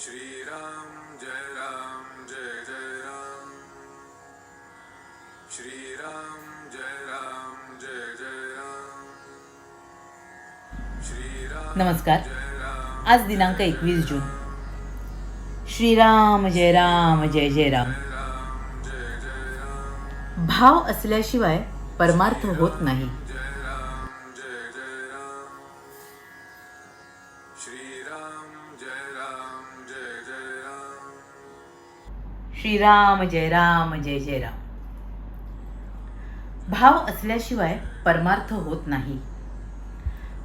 श्रीराम जय राम जय जय राम। श्रीराम जय राम जय जय राम। श्रीराम नमस्कार। आज दिनांक एकवीस जून. श्रीराम जय राम जय जय राम. राम जय जय राम। भाव असल्याशिवाय परमार्थ होत नाही. जय राम जय जय राम। श्रीराम जय श्रीराम जय राम जय जय राम. भाव असल्याशिवाय परमार्थ होत नाही.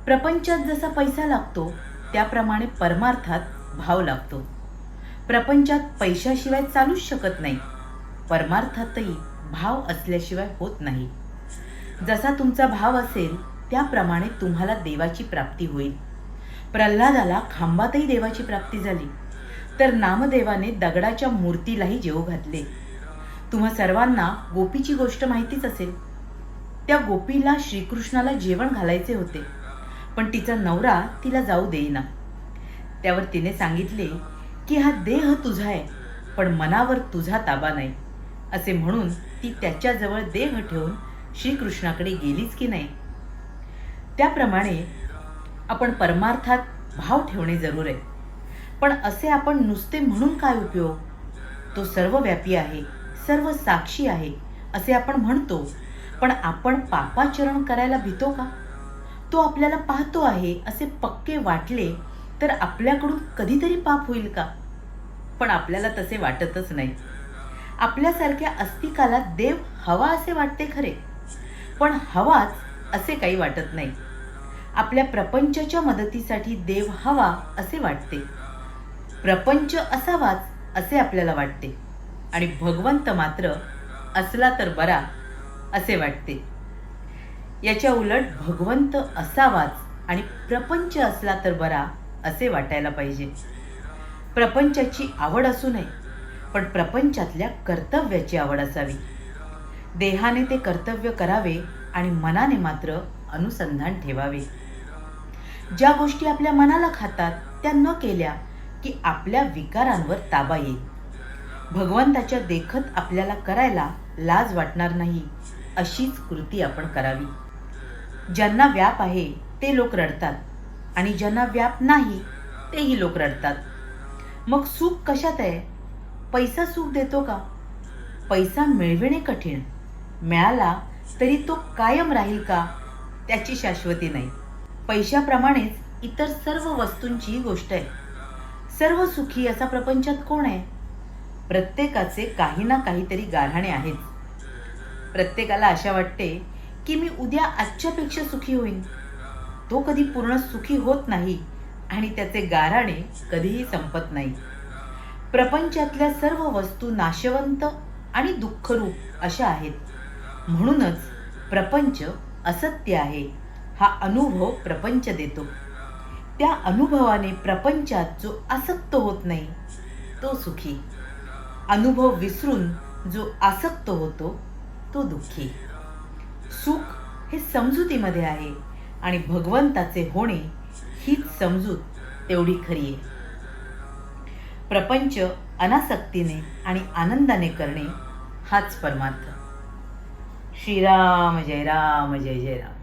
प्रपंचात जसा पैसा लागतो त्याप्रमाणे परमार्थात भाव लागतो. प्रपंचात पैशाशिवाय चालूच शकत नाही. परमार्थातही भाव असल्याशिवाय होत नाही. जसा तुमचा भाव असेल त्याप्रमाणे तुम्हाला देवाची प्राप्ती होईल. प्रल्हादाला खांबातही देवाची प्राप्ती झाली. तर नामदेवाने दगडाच्या मूर्तीलाही जेव घातले. तुम्हा सर्वांना गोपीची गोष्ट माहितीच असेल. त्या गोपीला श्रीकृष्णाला जेवण घालायचे होते पण तिचा नवरा तिला जाऊ देईना. त्यावर तिने सांगितले की हा देह तुझा आहे पण मनावर तुझा ताबा नाही. असे म्हणून ती त्याच्याजवळ देह ठेवून श्रीकृष्णाकडे गेलीच की नाही. त्याप्रमाणे आपण परमार्थात भाव ठेवणे जरूर आहे. पण असे आपण नुसते म्हणून काय उपयोग? तो सर्वव्यापी आहे सर्व साक्षी आहे असे आपण म्हणतो. पण आपण पापाचरण करायला भीतो का? तो आपल्याला पाहतो आहे असे पक्के वाटले तर आपल्याकडून कधीतरी पाप होईल का? पण आपल्याला तसे वाटतच नाही. आपल्यासारख्या अस्तिकाला देव हवा असे वाटते खरे. पण हवाच असे काही वाटत नाही. आपल्या प्रपंचाच्या मदतीसाठी देव हवा असे वाटते. प्रपंच असावाच असे आपल्याला वाटते. आणि भगवंत मात्र असला तर बरा असे वाटते. याच्या उलट भगवंत असावाच आणि प्रपंच असला तर बरा असे वाटायला पाहिजे. प्रपंचाची आवड असू नये पण प्रपंचातल्या कर्तव्याची आवड असावी. देहाने ते कर्तव्य करावे आणि मनाने मात्र अनुसंधान ठेवावे. ज्या गोष्टी आपल्या मनाला खातात त्या न केल्या की आपल्या विकारांवर ताबा येईल. भगवंताच्या देखत आपल्याला करायला लाज वाटणार नाही अशीच कृती आपण करावी. ज्यांना व्याप आहे ते लोक रडतात. आणि ज्यांना व्याप नाही तेही लोक रडतात. मग सुख कशात आहे? पैसा सुख देतो का? पैसा मिळविणे कठीण. मिळाला तरी तो कायम राहील का? त्याची शाश्वती नाही. पैशाप्रमाणेच इतर सर्व वस्तूंची गोष्ट आहे. सर्व सुखी असा प्रपंचात कोण आहे? प्रत्येकाचे काही ना काहीतरी गाऱ्हाणे आहेत. प्रत्येकाला आशा वाटते की मी उद्या आजच्यापेक्षा सुखी होईन. तो कधी पूर्ण सुखी होत नाही आणि त्याचे गाराणे कधीही संपत नाही. प्रपंचातल्या सर्व वस्तू नाशवंत आणि दुःखरूप अशा आहेत. म्हणूनच प्रपंच असत्य आहे. हा अनुभव प्रपंच देतो. त्या अनुभवाने प्रपंचात जो आसक्त होत नाही तो सुखी. अनुभव विसरून जो आसक्त होतो तो दुःखी. सुख हे समजुतीमध्ये आहे आणि भगवंताचे होणे हीच समजूत तेवढी खरी आहे. प्रपंच अनासक्तीने आणि आनंदाने करणे हाच परमार्थ. श्रीराम जय राम जय जय राम.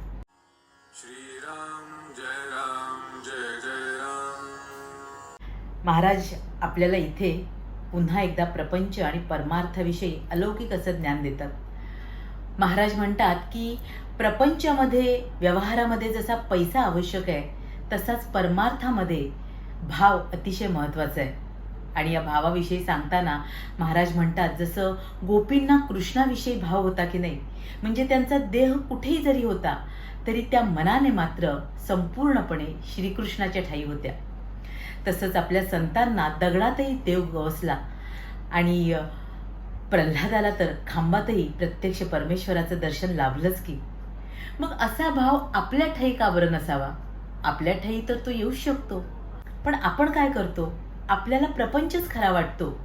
महाराज आपल्याला इथे पुन्हा एकदा प्रपंच आणि परमार्थाविषयी अलौकिक असं ज्ञान देतात. महाराज म्हणतात की प्रपंचामध्ये व्यवहारामध्ये जसा पैसा आवश्यक आहे तसाच परमार्थामध्ये भाव अतिशय महत्त्वाचा आहे. आणि या भावाविषयी सांगताना महाराज म्हणतात जसं गोपींना कृष्णाविषयी भाव होता की नाही म्हणजे त्यांचा देह कुठेही जरी होता तरी त्या मनाने मात्र संपूर्णपणे श्रीकृष्णाच्या ठाई होत्या. तसंच आपल्या संतांना दगडातही देव गवसला. आणि प्रल्हादाला तर खांबातही प्रत्यक्ष परमेश्वराचं दर्शन लाभलंच की. मग असा भाव आपल्या ठाई का बरं नसावा? आपल्या ठाई तर तो येऊ शकतो. पण आपण काय करतो? आपल्याला प्रपंचच खरा वाटतो.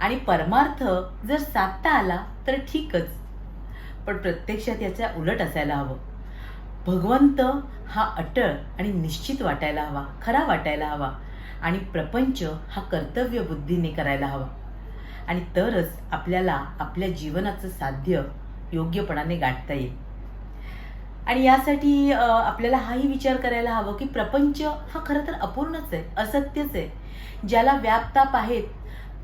आणि परमार्थ जर साधता आला तर ठीकच. पण प्रत्यक्षात याच्या उलट असायला हवं. भगवंत हा अटळ आणि निश्चित वाटायला हवा खरा वाटायला हवा. आणि प्रपंच हा कर्तव्य बुद्धीने करायला हवा. आणि तरच आपल्याला आपल्या जीवनाचं साध्य योग्यपणाने गाठता येईल. आणि यासाठी आपल्याला हाही विचार करायला हवं की प्रपंच हा खरं तर अपूर्णच आहे असत्यच आहे. ज्याला व्यापताप आहेत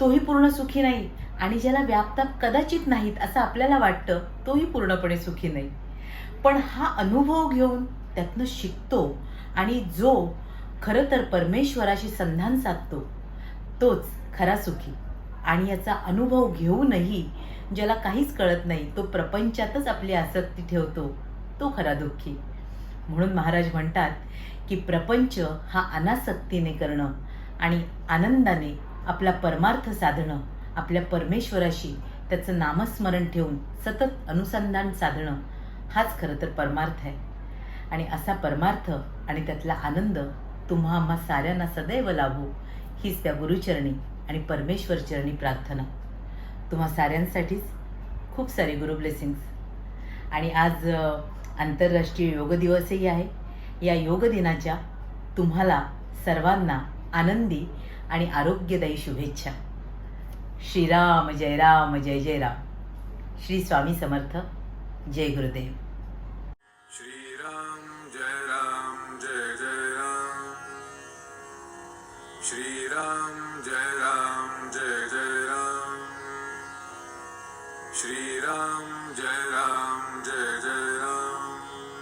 तोही पूर्ण सुखी नाही. आणि ज्याला व्यापताप कदाचित नाहीत असं आपल्याला वाटतं तोही पूर्णपणे सुखी नाही. पण हा अनुभव घेऊन त्यातनं शिकतो आणि जो खरं तर परमेश्वराशी संधान साधतो. तोच खरा सुखी. आणि याचा अनुभव घेऊनही ज्याला काहीच कळत नाही तो प्रपंचातच आपली आसक्ती ठेवतो तो खरा दुःखी. म्हणून महाराज म्हणतात की प्रपंच हा अनासक्तीने करणं आणि आनंदाने आपला परमार्थ साधणं आपल्या परमेश्वराशी त्याचं नामस्मरण ठेवून सतत अनुसंधान साधणं हाच खरं तर परमार्थ आहे. आणि असा परमार्थ आणि त्यातला आनंद तुम्हा आम्हा साऱ्यांना सदैव लाभो. हीच त्या गुरुचरणी आणि परमेश्वर चरणी प्रार्थना. तुम्हा साऱ्यांसाठीच खूप सारे गुरु ब्लेसिंग्स आणि आज आंतरराष्ट्रीय योग दिवसही आहे. या योग दिनाच्या तुम्हाला सर्वांना आनंदी आणि आरोग्यदायी शुभेच्छा. श्रीराम जय राम जय जय राम. श्री स्वामी समर्थ. जय गुरुदेव. Shri Ram.